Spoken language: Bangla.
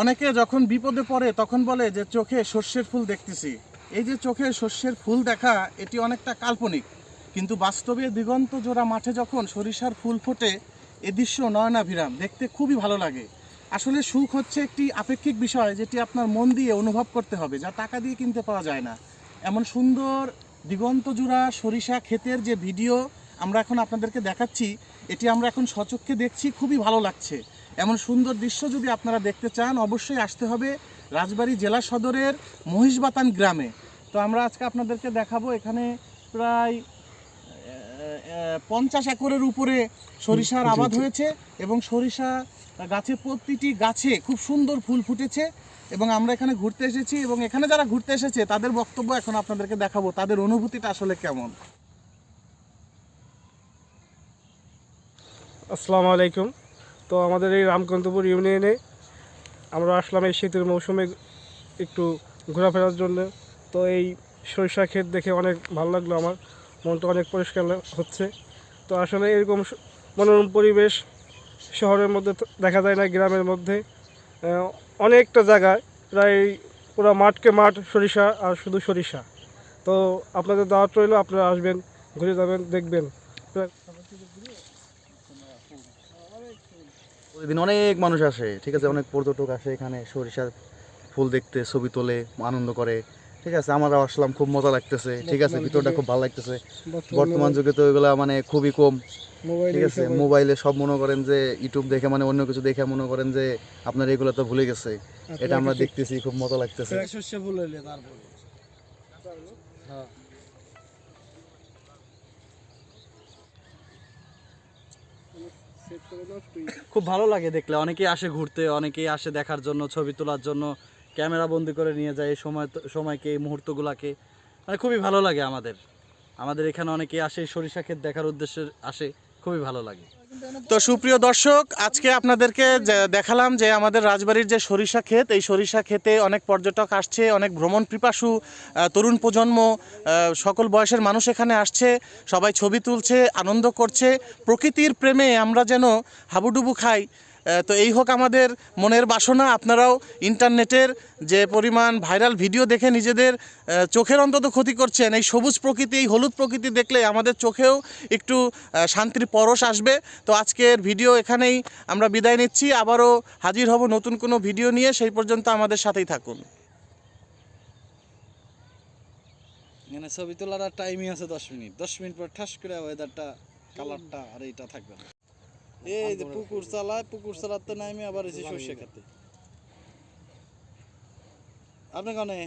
অনেকে যখন বিপদে পড়ে, তখন বলে যে, চোখে সর্ষের ফুল দেখতেছি। এই যে চোখে সর্ষের ফুল দেখা, এটি অনেকটা কাল্পনিক। কিন্তু বাস্তবে দিগন্ত জোড়া মাঠে যখন সরিষার ফুল ফোটে, এ দৃশ্য নয়নাভিরাম। দেখতে খুবই ভালো লাগে। আসলে সুখ হচ্ছে একটি আপেক্ষিক বিষয়, যেটি আপনার মন দিয়ে অনুভব করতে হবে, যা টাকা দিয়ে কিনতে পাওয়া যায় না। এমন সুন্দর দিগন্ত জোড়া সরিষা ক্ষেতের যে ভিডিও আমরা এখন আপনাদেরকে দেখাচ্ছি, এটি আমরা এখন সচক্ষে দেখছি, খুবই ভালো লাগছে। এমন সুন্দর দৃশ্য যদি আপনারা দেখতে চান অবশ্যই আসতে হবে রাজবাড়ী জেলা সদরের মহিষবাতান গ্রামে। তো আমরা আজকে আপনাদেরকে দেখাবো এখানে প্রায় পঞ্চাশ একরের উপরে সরিষার আবাদ হয়েছে এবং সরিষা গাছে প্রতিটি গাছে খুব সুন্দর ফুল ফুটেছে এবং আমরা এখানে ঘুরতে এসেছি এবং এখানে যারা ঘুরতে এসেছে তাদের বক্তব্য এখন আপনাদেরকে দেখাবো তাদের অনুভূতিটা আসলে কেমন? আসসালামু আলাইকুম। তো আমাদের এই রামকান্তপুর ইউনিয়নে আমরা আসলাম এই শীতের মৌসুমে একটু ঘোরাফেরার জন্য। তো এই সরিষা ক্ষেত দেখে অনেক ভালো লাগল আমার। মনটা অনেক পরিষ্কার হচ্ছে। তো আসলে এরকম মনোরম পরিবেশ শহরের মধ্যে দেখা যায় না, গ্রামের মধ্যে। অনেকটা জায়গায় প্রায় পুরো মাঠকে মাঠ সরিষা আর শুধু সরিষা। তো আপনাদের দাওয়াত রইল, আপনারা আসবেন, ঘুরে যাবেন, দেখবেন। প্রতিদিন অনেক মানুষ আসে ঠিক আছে? অনেক পর্যটক আসে এখানে সরিষার ফুল দেখতে ছবি তোলে আনন্দ করে ঠিক আছে? আমরাও আসলাম খুব মজা লাগতেছে ঠিক আছে? ভিতরটা খুব ভালো লাগতেছে। বর্তমান যুগে তো এগুলা মানে খুবই কম ঠিক আছে? মোবাইলে সব মনে করেন যে ইউটিউব দেখে মানে অন্য কিছু দেখে মনে করেন যে আপনার এগুলো তো ভুলে গেছে। এটা আমরা দেখতেছি খুব মজা লাগতেছে। খুব ভালো লাগে দেখলে। অনেকেই আসে ঘুরতে, অনেকেই আসে দেখার জন্য, ছবি তোলার জন্য, ক্যামেরা বন্দি করে নিয়ে যায় এই সময় সময়কে, এই মুহূর্তগুলোকে। মানে খুবই ভালো লাগে আমাদের। আমাদের এখানে অনেকেই আসে, সরিষা ক্ষেত দেখার উদ্দেশ্যে আসে, খুবই ভালো লাগে। তো সুপ্রিয় দর্শক, আজকে আপনাদেরকে দেখালাম যে আমাদের রাজবাড়ির যে সরিষা ক্ষেত, এই সরিষা ক্ষেতে অনেক পর্যটক আসছে, অনেক ভ্রমণ পিপাসু তরুণ প্রজন্ম সকল বয়সের মানুষ এখানে আসছে, সবাই ছবি তুলছে, আনন্দ করছে। প্রকৃতির প্রেমে আমরা যেন হাবুডুবু খাই। তো এই হোক আমাদের মনের বাসনা, আপনারাও ইন্টারনেটের যে পরিমাণ ভাইরাল ভিডিও দেখে নিজেদের চোখের অন্তত ক্ষতি করছেন, এই সবুজ প্রকৃতি, এই হলুদ প্রকৃতি দেখলে আমাদের চোখেও একটু শান্তির পরশ আসবে। তো আজকের ভিডিও এখানেই আমরা বিদায় নিচ্ছি। আবারও হাজির হব নতুন কোনো ভিডিও নিয়ে। সেই পর্যন্ত আমাদের সাথেই থাকুন। ছবি তোলার টাইমই আছে দশ মিনিট। দশ মিনিট পর ঠাস করে ওয়েদারটা কালারটা আর এইটা থাকবে না। এই যে পুকুর চালায় পুকুর চালাতে নামি আবার এসে সর্ষে খেতে। আপনি কনে?